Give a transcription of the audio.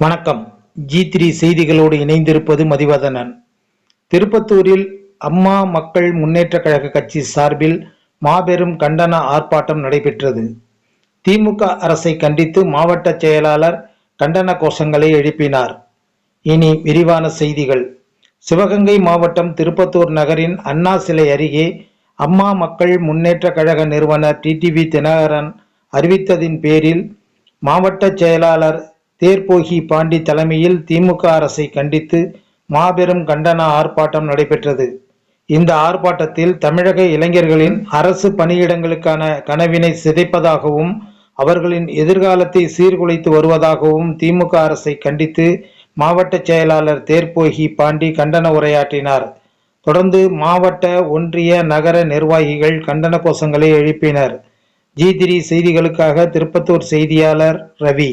வணக்கம். G three செய்திகளோடு இணைந்திருப்பது மதிவதனன். திருப்பத்தூரில் அம்மா மக்கள் முன்னேற்ற கழக கட்சி சார்பில் மாபெரும் கண்டன ஆர்ப்பாட்டம் நடைபெற்றது. திமுக அரசை கண்டித்து மாவட்ட செயலாளர் கண்டன கோஷங்களை எழுப்பினார். இனி விரிவான செய்திகள். சிவகங்கை மாவட்டம் திருப்பத்தூர் நகரின் அண்ணா சிலை அருகே அம்மா மக்கள் முன்னேற்ற கழக நிறுவனர் டிடிவி தினகரன் அறிவித்ததின் பேரில் மாவட்ட செயலாளர் தேர்போகி பாண்டி தலைமையில் திமுக அரசை கண்டித்து மாபெரும் கண்டன ஆர்ப்பாட்டம் நடைபெற்றது. இந்த ஆர்ப்பாட்டத்தில் தமிழக இளைஞர்களின் அரசு பணியிடங்களுக்கான கனவினை சிதைப்பதாகவும் அவர்களின் எதிர்காலத்தை சீர்குலைத்து வருவதாகவும் திமுக அரசை கண்டித்து மாவட்ட செயலாளர் தேர்போகி பாண்டி கண்டன உரையாற்றினார். தொடர்ந்து மாவட்ட ஒன்றிய நகர நிர்வாகிகள் கண்டன கோஷங்களை எழுப்பினர். ஜி திரி செய்திகளுக்காக திருப்பத்தூர் செய்தியாளர் ரவி.